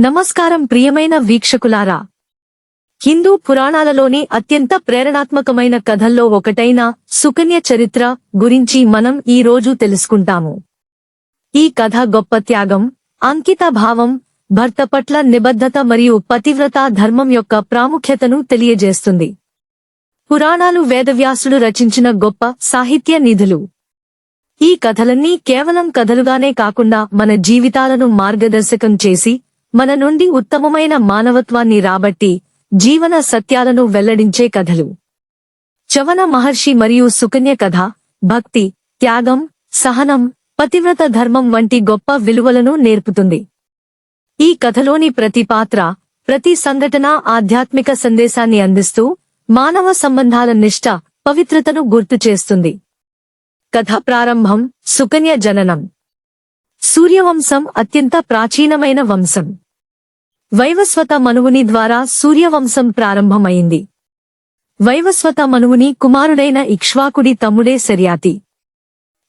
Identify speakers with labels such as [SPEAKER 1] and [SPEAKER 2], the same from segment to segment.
[SPEAKER 1] నమస్కారం ప్రియమైన వీక్షకులారా. హిందూ పురాణాలలోని అత్యంత ప్రేరణాత్మకమైన కథల్లో ఒకటైన సుకన్య చరిత్ర గురించి మనం ఈ రోజు తెలుసుకుంటాము. ఈ కథ గొప్ప త్యాగం అంకిత భావం భర్త పట్ల నిబద్ధత మరియు పతివ్రత ధర్మం యొక్క ప్రాముఖ్యతను తెలియజేస్తుంది. పురాణాలు వేదవ్యాసుడు రచించిన గొప్ప సాహిత్య నిధులు. ఈ కథలన్నీ కేవలం కథలుగానే కాకుండా మన జీవితాలను మార్గదర్శకం చేసి మన నుండి ఉత్తమమైన మానవత్వాన్ని రాబట్టి జీవన సత్యాలను వెల్లడించే కథలు. చవన మహర్షి మరియు సుకన్య కథ భక్తి త్యాగం సహనం పతివ్రత ధర్మం వంటి గొప్ప విలువలను నేర్పుతుంది. ఈ కథలోని ప్రతి పాత్ర ప్రతి సంఘటన ఆధ్యాత్మిక సందేశాన్ని అందిస్తూ మానవ సంబంధాల నిష్ట పవిత్రతను గుర్తు చేస్తుంది. కథ ప్రారంభం సుకన్య జననం. సూర్యవంశం అత్యంత ప్రాచీనమైన వంశం. వైవస్వత మనువుని ద్వారా సూర్యవంశం ప్రారంభమైంది. వైవస్వత మనువుని కుమారుడైన ఇక్ష్వాకుడి తమ్ముడే శర్యాతి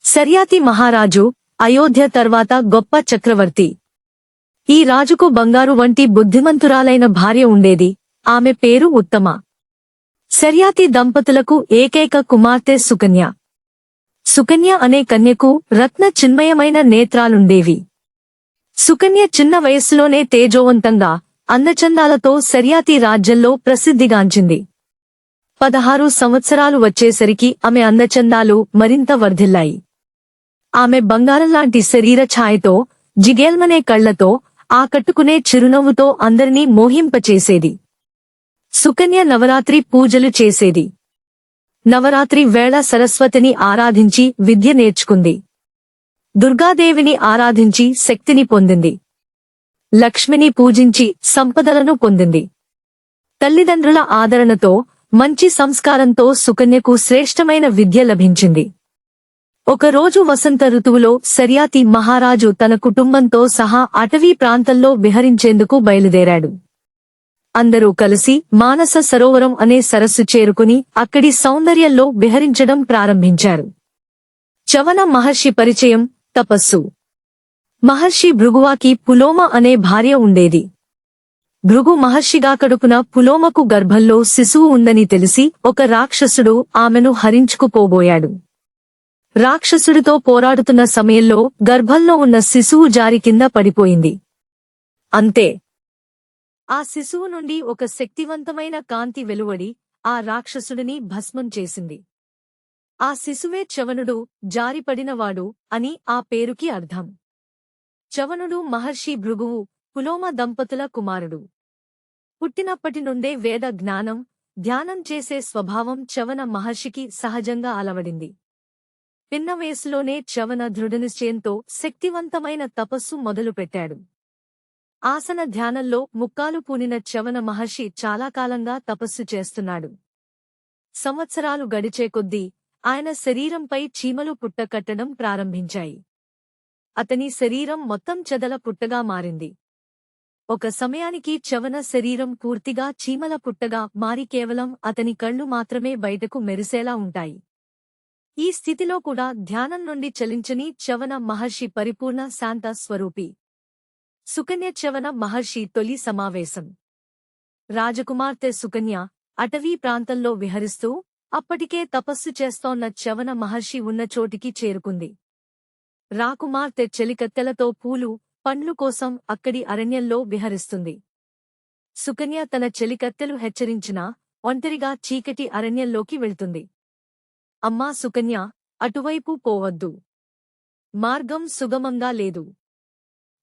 [SPEAKER 1] శర్యాతి మహారాజు అయోధ్య తర్వాత గొప్ప చక్రవర్తి. ఈ రాజుకు బంగారు వంటి బుద్ధిమంతురాలైన భార్య ఉండేది ఆమె పేరు ఉత్తమ. శర్యాతి దంపతులకు ఏకైక కుమార్తె సుకన్య. సుకన్య అనే కన్యకు రత్న చిన్మయమైన నేత్రాలుండేవి. సుకన్య చిన్న వయస్సులోనే తేజోవంతంగా అందచందాలతో సర్యాతి రాజ్యంలో ప్రసిద్ధిగాంచింది. పదహారు సంవత్సరాలు వచ్చేసరికి ఆమె అందచందాలు మరింత వర్ధిల్లాయి. ఆమె బంగారంలాంటి శరీర ఛాయతో జిగేల్మనే కళ్ళతో ఆకట్టుకునే చిరునవ్వుతో అందరినీ మోహింపచేసేది. సుకన్య నవరాత్రి పూజలు చేసేది. నవరాత్రి వేళ సరస్వతిని ఆరాధించి విద్య నేర్చుకుంది. దుర్గాదేవిని ఆరాధించి శక్తిని పొందింది. లక్ష్మిని పూజించి సంపదలను పొందింది. తల్లిదండ్రుల ఆదరణతో మంచి సంస్కారంతో సుకన్యకు శ్రేష్టమైన విద్య లభించింది. ఒకరోజు వసంత ఋతువులో సర్యాతి మహారాజు తన కుటుంబంతో సహా అటవీ ప్రాంతంలో విహరించేందుకు బయలుదేరాడు. అందరూ కలిసి మానస సరోవరం అనే సరస్సు చేరుకుని అక్కడి సౌందర్యంలో విహరించడం ప్రారంభించారు. చవన మహర్షి పరిచయం తపస్సు. మహర్షి భృగువాకి పులోమ అనే భార్య ఉండేది. భృగు మహర్షిగా కడుపున పులోమకు గర్భంలో శిశువు ఉందని తెలిసి ఒక రాక్షసుడు ఆమెను హరించుకుపోబోయాడు. రాక్షసుడితో పోరాడుతున్న సమయంలో గర్భంలో ఉన్న శిశువు జారి కింద పడిపోయింది. అంతే ఆ శిశువు నుండి ఒక శక్తివంతమైన కాంతి వెలువడి ఆ రాక్షసుడిని భస్మం చేసింది. ఆ శిశువే చవనుడు జారిపడినవాడు అని ఆ పేరుకి అర్థం. చవనుడు మహర్షి భృగువు పులోమ దంపతుల కుమారుడు. పుట్టినప్పటి నుండే వేద జ్ఞానం ధ్యానం చేసే స్వభావం చవన మహర్షికి సహజంగా అలవడింది. పిన్న వయసులోనే చవన దృఢనిశ్చయంతో శక్తివంతమైన తపస్సు మొదలుపెట్టాడు. ఆసన ధ్యానంలో ముక్కాలు పూనిన చవన మహర్షి చాలాకాలంగా తపస్సు చేస్తున్నాడు. సంవత్సరాలు గడిచే కొద్దీ ఆయన శరీరంపై చీమలు పుట్టకట్టడం ప్రారంభించాయి. అతని శరీరం మొత్తం చెదల పుట్టగా మారింది. ఒక సమయానికి చవన శరీరం పూర్తిగా చీమల పుట్టగా మారి కేవలం అతని కళ్ళు మాత్రమే బయటకు మెరిసేలా ఉంటాయి. ఈ స్థితిలో కూడా ధ్యానం నుండి చలించని చవన మహర్షి పరిపూర్ణ శాంత స్వరూపి. సుకన్య మహర్షి తొలి సమావేశం. రాజకుమార్తె సుకన్య అటవీ ప్రాంతంలో విహరిస్తూ అప్పటికే తపస్సు చేస్తోన్న చవన మహర్షి ఉన్న చోటికి చేరుకుంది. రాకుమార్తె చెలికత్తెలతో పూలు పండ్లు కోసం అక్కడి అరణ్యంలో విహరిస్తుంది. సుకన్య తన చెలికత్తెలు హెచ్చరించినా ఒంటరిగా చీకటి అరణ్యంలోకి వెళ్తుంది. అమ్మా సుకన్య అటువైపు పోవద్దు. మార్గం సుగమంగా లేదు.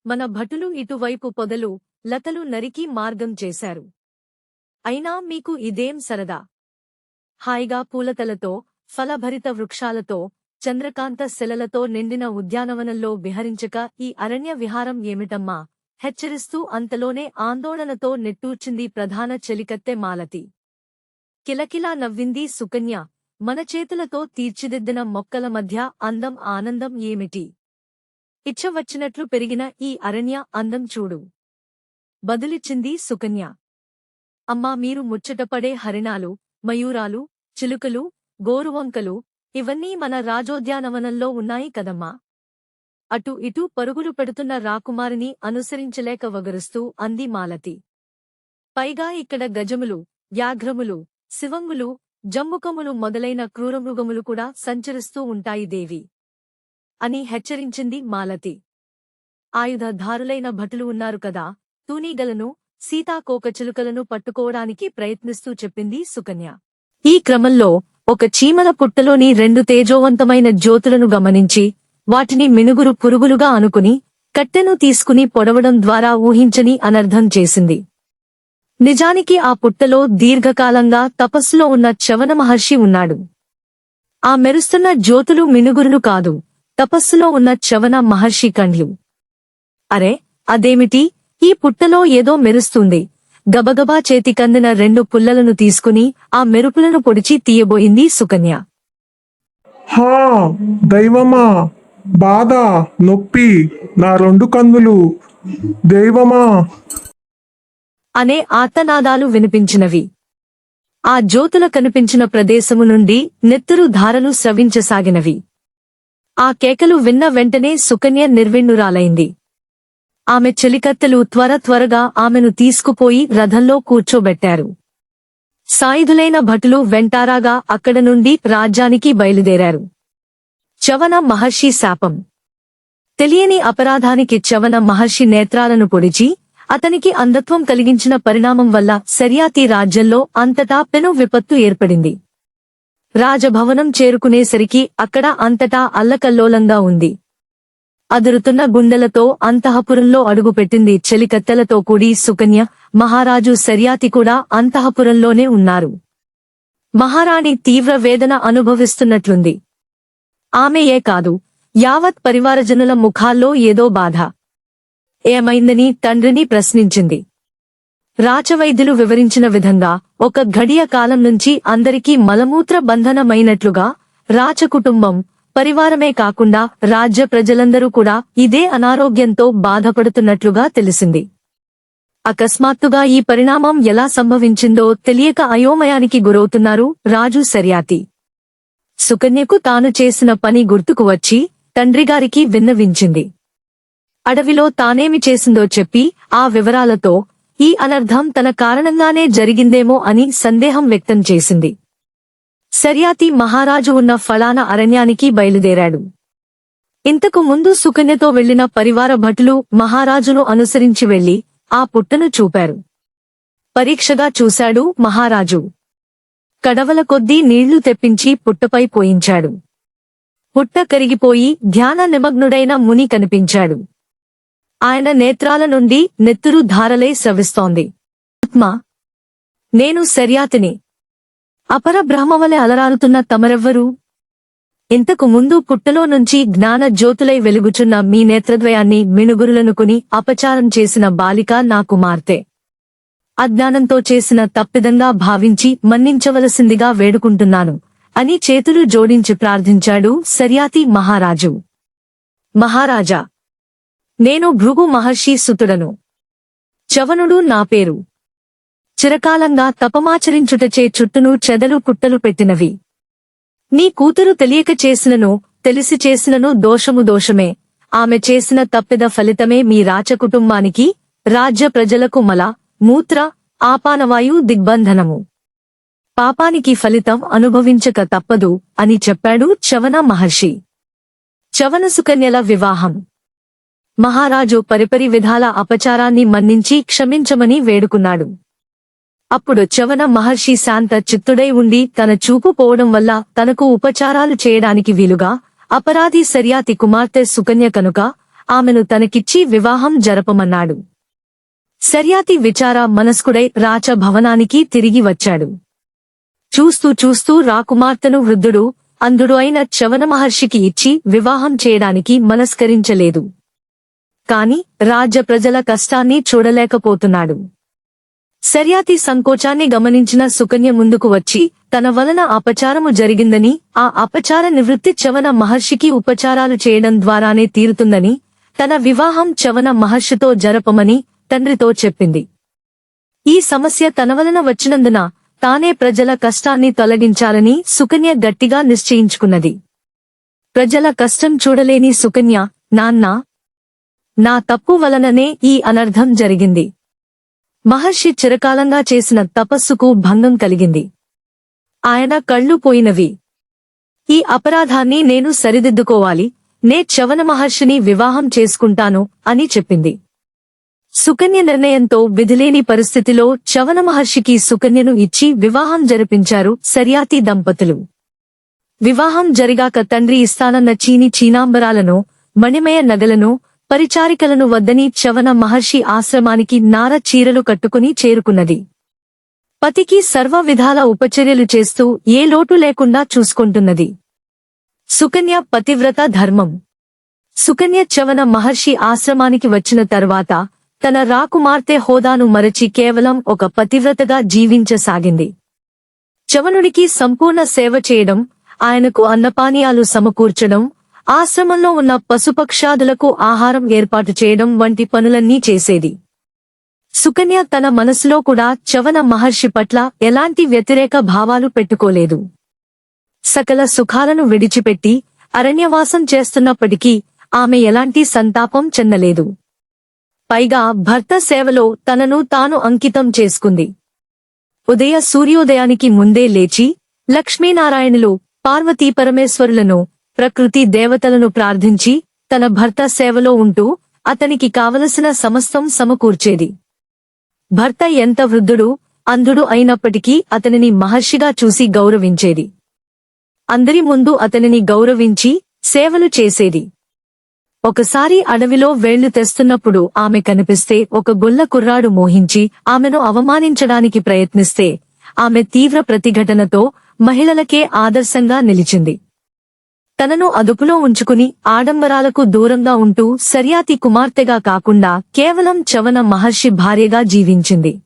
[SPEAKER 1] మన భటులు ఇటువైపు పొదలు లతలు నరికి మార్గం చేశారు. అయినా మీకు ఇదేం సరదా? హాయిగా పూలతలతో ఫలభరిత వృక్షాలతో చంద్రకాంత శిలలతో నిండిన ఉద్యానవనంలో విహరించక ఈ అరణ్య విహారం ఏమిటమ్మా? హెచ్చరిస్తూ అంతలోనే ఆందోళనతో నెట్టూర్చింది ప్రధాన చెలికత్తె మాలతి. కిలకిలా నవ్వింది సుకన్య. మన చేతులతో తీర్చిదిద్దిన మొక్కల మధ్య అందం ఆనందం ఏమిటి? ఇచ్చ వచ్చినట్లు పెరిగిన ఈ అరణ్య అందం చూడు. బదులిచ్చింది సుకన్య. అమ్మా మీరు ముచ్చటపడే హరిణాలు మయూరాలు చిలుకలు గోరువంకలు ఇవన్నీ మన రాజోద్యానవనంలో ఉన్నాయి కదమ్మా. అటు ఇటు పరుగులు పెడుతున్న రాకుమారిని అనుసరించలేక వగరుస్తూ అంది మాలతి. పైగా ఇక్కడ గజములు వ్యాఘ్రములు శివంగులు జంబుకములు మొదలైన క్రూరమృగములు కూడా సంచరిస్తూ ఉంటాయి దేవి. అని హెచ్చరించింది మాలతి. ఆయుధధారులైన భటులు ఉన్నారు కదా తూనీగలను సీతాకోకచిలుకలను పట్టుకోవడానికి ప్రయత్నిస్తూ చెప్పింది సుకన్య. ఈ క్రమంలో ఒక చీమల పుట్టలోని రెండు తేజోవంతమైన జ్యోతులను గమనించి వాటిని మినుగురు పురుగులుగా అనుకుని కట్టెను తీసుకుని పొడవడం ద్వారా ఊహించని అనర్థం చేసింది. నిజానికి ఆ పుట్టలో దీర్ఘకాలంగా తపస్సులో ఉన్న చవన మహర్షి ఉన్నాడు. ఆ మెరుస్తున్న జ్యోతులు మినుగురులు కాదు. తపస్సులో ఉన్న చవన మహర్షి కండ్లు. అరే అదేమిటి? ఈ పుట్టలో ఏదో మెరుస్తుంది. గబగబా చేతికందిన రెండు పుల్లలను తీసుకుని ఆ మెరుపులను పొడిచి తీయబోయింది సుకన్య.
[SPEAKER 2] హా దైవమా బాధ నొప్పి నా రెండు కందులు దైవమా.
[SPEAKER 1] అనే ఆర్తనాదాలు వినిపించినవి. ఆ జ్యోతుల కనిపించిన ప్రదేశము నుండి నెత్తురు ధారలు స్రవించసాగినవి. ఆ కేకలు విన్న వెంటనే సుకన్య నిర్విణ్ణురాలైంది. ఆమె చెలికత్తెలు త్వర త్వరగా ఆమెను తీసుకుపోయి రథంలో కూర్చోబెట్టారు. సాయుధులైన భటులు వెంటారాగా అక్కడ నుండి రాజ్యానికి బయలుదేరారు. చవన మహర్షి శాపం. తెలియని అపరాధానికి చవన మహర్షి నేత్రాలను పొడిచి అతనికి అంధత్వం కలిగించిన పరిణామం వల్ల శర్యాతి రాజ్యంలో అంతటా పెను విపత్తు ఏర్పడింది. రాజభవనం చేరుకునేసరికి అక్కడ అంతటా అల్లకల్లోలంగా ఉంది. అదురుతున్న గుండెలతో అంతఃపురంలో అడుగుపెట్టింది చెలికత్తెలతో కూడి సుకన్య మహారాజు సర్యాతి కూడా అంతఃపురంలోనే ఉన్నారు. మహారాణి తీవ్ర వేదన అనుభవిస్తున్నట్లుంది. ఆమెయే కాదు యావత్ పరివారజనుల ముఖాల్లో ఏదో బాధ. ఏమైందని తండ్రిని ప్రశ్నించింది. రాచవైద్యులు వివరించిన విధంగా ఒక ఘడియ కాలం నుంచి అందరికీ మలమూత్ర బంధనమైనట్లుగా రాచకుటుంబం పరివారమే కాకుండా రాజ్య ప్రజలందరూ కూడా ఇదే అనారోగ్యంతో బాధపడుతున్నట్లుగా తెలిసింది. అకస్మాత్తుగా ఈ పరిణామం ఎలా సంభవించిందో తెలియక అయోమయానికి గురవుతున్నారు రాజు సర్యాతి. సుకన్యకు తాను చేసిన పని గుర్తుకు వచ్చి తండ్రిగారికి విన్నవించింది. అడవిలో తానేమి చేసిందో చెప్పి ఆ వివరాలతో ఈ అనర్థం తన కారణంగానే జరిగిందేమో అని సందేహం వ్యక్తం చేసింది. సర్యాతి మహారాజు ఉన్న ఫలానా అరణ్యానికి బయలుదేరాడు. ఇంతకు ముందు సుకన్యతో వెళ్ళిన పరివార భటులు మహారాజును అనుసరించి వెళ్ళి ఆ పుట్టను చూపారు. పరీక్షగా చూశాడు మహారాజు. కడవల కొద్దీ నీళ్ళు తెప్పించి పుట్టపై పోయించాడు. పుట్ట కరిగిపోయి ధ్యాన నిమగ్నుడైన ముని కనిపించాడు. ఆయన నేత్రాల నుండి నెత్తురు ధారలే స్రవిస్తోంది. ఆత్మ నేను శర్యాతిని. అపర బ్రహ్మవలె అలరారుతున్న తమరెవ్వరు? ఇంతకు ముందు పుట్టలో నుంచి జ్ఞాన జ్యోతులై వెలుగుచున్న మీ నేత్రద్వయాన్ని మినుగురులనుకుని అపచారం చేసిన బాలిక నా కుమార్తె. అజ్ఞానంతో చేసిన తప్పిదంగా భావించి మన్నించవలసిందిగా వేడుకుంటున్నాను. అని చేతులు జోడించి ప్రార్థించాడు సర్యాతి మహారాజు. మహారాజా నేను భృగు మహర్షి సుతుడను. చవనుడు నా పేరు. చిరకాలంగా తపమాచరించుటచే చుట్టూను చెదలు కుట్టలు పెట్టినవి. నీ కూతురు తెలియక చేసినను తెలిసి చేసినను దోషము దోషమే. ఆమె చేసిన తప్పిద ఫలితమే మీ రాచకుటుంబానికి రాజ్య ప్రజలకు మల మూత్ర ఆపానవాయు దిగ్బంధనము. పాపానికి ఫలితం అనుభవించక తప్పదు అని చెప్పాడు చవన మహర్షి. చవన సుకన్యల వివాహం. మహారాజు పరిపరి విధాల అపచారాన్ని మన్నించి క్షమించమని వేడుకున్నాడు. అప్పుడు చవన మహర్షి శాంత చిత్తుడై ఉండి తన చూపు పోవడం వల్ల తనకు ఉపచారాలు చేయడానికి వీలుగా అపరాధి సర్యాతి కుమార్తె సుకన్య కనుక ఆమెను తనకిచ్చి వివాహం జరపమన్నాడు. సర్యాతి విచార మనస్కుడై రాచ భవనానికి తిరిగి వచ్చాడు. చూస్తూ చూస్తూ రాకుమార్తెను వృద్ధుడు అంధుడు అయిన చవన మహర్షికి ఇచ్చి వివాహం చేయడానికి మనస్కరించలేదు. కాని రాజ్య ప్రజల కష్టాన్ని చూడలేకపోతున్నాడు. శర్యాతి సంకోచాన్ని గమనించిన సుకన్య ముందుకు వచ్చి తన వలన అపచారము జరిగిందని ఆ అపచార నివృత్తి చవన మహర్షికి ఉపచారాలు చేయడం ద్వారానే తీరుతుందని తన వివాహం చవన మహర్షితో జరపమని తండ్రితో చెప్పింది. ఈ సమస్య తన వలన వచ్చినందున తానే ప్రజల కష్టాన్ని తొలగించాలని సుకన్య గట్టిగా నిశ్చయించుకున్నది. ప్రజల కష్టం చూడలేని సుకన్య నాన్నా నా తప్పు వలననే ఈ అనర్థం జరిగింది. మహర్షి చిరకాలంగా చేసిన తపస్సుకు భంగం కలిగింది. ఆయన కళ్ళు పోయినవి. ఈ అపరాధాన్ని నేను సరిదిద్దుకోవాలి నే చవన మహర్షిని వివాహం చేసుకుంటాను అని చెప్పింది. సుకన్య నిర్ణయంతో విధిలేని పరిస్థితిలో చవన మహర్షికి సుకన్యను ఇచ్చి వివాహం జరిపించారు సర్యాతి దంపతులు. వివాహం జరిగాక తండ్రి ఇస్తానన్న చీని చీనాంబరాలను మణిమయ నగలను పరిచారికలను వద్దని చవన మహర్షి ఆశ్రమానికి నార చీరలు కట్టుకుని చేరుకున్నది. పతికి సర్వ విధాల ఉపచర్యలు చేస్తూ ఏ లోటు లేకుండా చూసుకుంటున్నది. సుకన్య పతివ్రత ధర్మం. సుకన్య చవన మహర్షి ఆశ్రమానికి వచ్చిన తర్వాత తన రాకుమార్తె హోదాను మరచి కేవలం ఒక పతివ్రతగా జీవించసాగింది. చవనుడికి సంపూర్ణ సేవ చేయడం ఆయనకు అన్నపానీయాలు సమకూర్చడం ఆశ్రమంలో ఉన్న పశుపక్షాదులకు ఆహారం ఏర్పాటు చేయడం వంటి పనులన్నీ చేసేది. సుకన్య తన మనసులో కూడా చవన మహర్షి పట్ల ఎలాంటి వ్యతిరేక భావాలు పెట్టుకోలేదు. సకల సుఖాలను విడిచిపెట్టి అరణ్యవాసం చేస్తున్నప్పటికీ ఆమె ఎలాంటి సంతాపం చెందలేదు. పైగా భర్త సేవలో తనను తాను అంకితం చేసుకుంది. ఉదయ సూర్యోదయానికి ముందే లేచి లక్ష్మీనారాయణులు పార్వతీ పరమేశ్వరులను ప్రకృతి దేవతలను ప్రార్థించి తన భర్త సేవలో ఉంటూ అతనికి కావలసిన సమస్తం సమకూర్చేది. భర్త ఎంత వృద్ధుడు అంధుడు అయినప్పటికీ అతనిని మహర్షిగా చూసి గౌరవించేది. అందరి ముందు అతనిని గౌరవించి సేవలు చేసేది. ఒకసారి అడవిలో వేళ్ళు తెస్తున్నప్పుడు ఆమె కనిపిస్తే ఒక గొల్ల కుర్రాడు మోహించి ఆమెను అవమానించడానికి ప్రయత్నిస్తే ఆమె తీవ్ర ప్రతిఘటనతో మహిళలకే ఆదర్శంగా నిలిచింది. తనను అదుపులో ఉంచుకుని ఆడంబరాలకు దూరంగా ఉంటూ సర్యాతి కుమార్తెగా కాకుండా కేవలం చవన మహర్షి భార్యగా జీవించింది.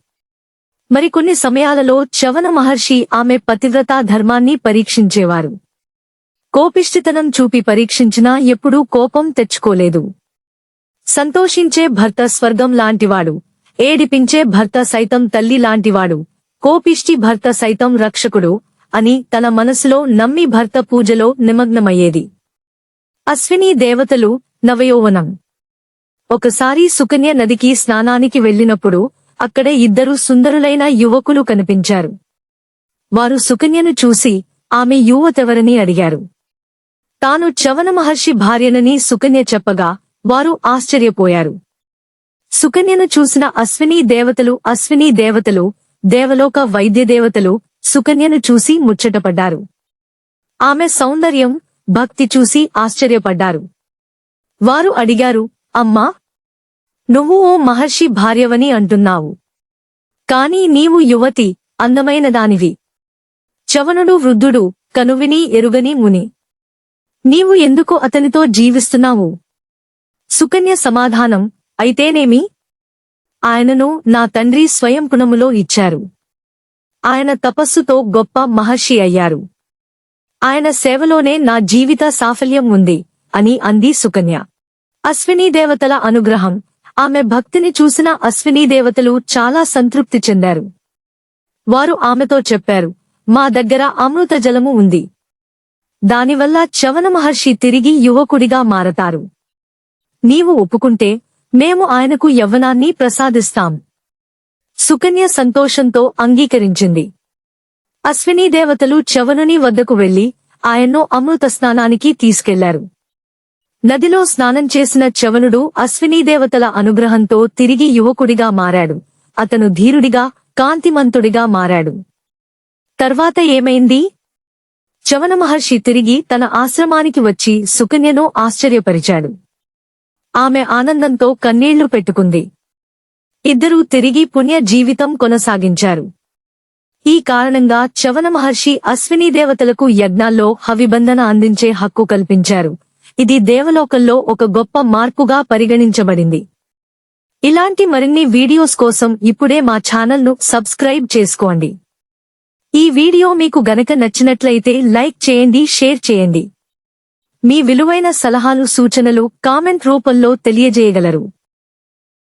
[SPEAKER 1] మరికొన్ని సమయాలలో చవన మహర్షి ఆమె పతివ్రతా ధర్మాన్ని పరీక్షించేవారు. కోపిష్టితనం చూపి పరీక్షించినా ఎప్పుడూ కోపం తెచ్చుకోలేదు. సంతోషించే భర్త స్వర్గం లాంటివాడు. ఏడిపించే భర్త సైతం తల్లి లాంటివాడు. కోపిష్టి భర్త సైతం రక్షకుడు. అని తన మనసులో నమ్మి భర్త పూజలో నిమగ్నమయ్యేది. అశ్విని దేవతలు నవయోవనం. ఒకసారి సుకన్య నదికి స్నానానికి వెళ్ళినప్పుడు అక్కడే ఇద్దరు సుందరులైన యువకులు కనిపించారు. వారు సుకన్యను చూసి ఆమె యువతెవరని అడిగారు. తాను చవన మహర్షి భార్యనని సుకన్య చెప్పగా వారు ఆశ్చర్యపోయారు. సుకన్యను చూసిన అశ్విని దేవతలు అశ్విని దేవతలు దేవలోక వైద్య దేవతలు సుకన్యను చూసి ముచ్చటపడ్డారు. ఆమె సౌందర్యం భక్తి చూసి ఆశ్చర్యపడ్డారు. వారు అడిగారు అమ్మా నువ్వు ఓ మహర్షి భార్యవని అంటున్నావు. కాని నీవు యువతి అందమైన దానివి. చవనుడు వృద్ధుడు కనువిని ఎరుగని ముని. నీవు ఎందుకు అతనితో జీవిస్తున్నావు? సుకన్య సమాధానం అయితేనేమి? ఆయనను నా తండ్రి స్వయం గుణములో ఇచ్చారు. ఆయన తపస్సుతో గొప్ప మహర్షి అయ్యారు. ఆయన సేవలోనే నా జీవిత సాఫల్యం ఉంది అని అంది సుకన్య. అశ్వినీ దేవతల అనుగ్రహం. ఆమె భక్తిని చూసిన అశ్వినీ దేవతలు చాలా సంతృప్తి చెందారు. వారు ఆమెతో చెప్పారు మా దగ్గర అమృత జలము ఉంది. దానివల్ల చవన మహర్షి తిరిగి యువకుడిగా మారతారు. నీవు ఒప్పుకుంటే మేము ఆయనకు యవ్వనాన్ని ప్రసాదిస్తాం. సుకన్య సంతోషంతో అంగీకరించింది. అశ్వినీ దేవతలు చవనుని వద్దకు వెళ్ళి ఆయన్ను అమృత స్నానానికి తీసుకెళ్ళారు. నదిలో స్నానం చేసిన చవనుడు అశ్వినీ దేవతల అనుగ్రహంతో తిరిగి యువకుడిగా మారాడు. అతను ధీరుడిగా కాంతిమంతుడిగా మారాడు. తర్వాత ఏమైంది? చవన మహర్షి తిరిగి తన ఆశ్రమానికి వచ్చి సుకన్యను ఆశ్చర్యపరిచాడు. ఆమె ఆనందంతో కన్నీళ్ళు పెట్టుకుంది. ఇద్దరూ తిరిగి పుణ్య జీవితం కొనసాగించారు. ఈ కారణంగా చవన మహర్షి అశ్వినీ దేవతలకు యజ్ఞాల్లో హవిబంధన అందించే హక్కు కల్పించారు. ఇది దేవలోకంలో ఒక గొప్ప మార్పుగా పరిగణించబడింది. ఇలాంటి మరిన్ని వీడియోస్ కోసం ఇప్పుడే మా ఛానల్ను సబ్స్క్రైబ్ చేసుకోండి. ఈ వీడియో మీకు గనక నచ్చినట్లయితే లైక్ చేయండి షేర్ చేయండి. మీ విలువైన సలహాలు సూచనలు కామెంట్ రూపంలో తెలియజేయగలరు.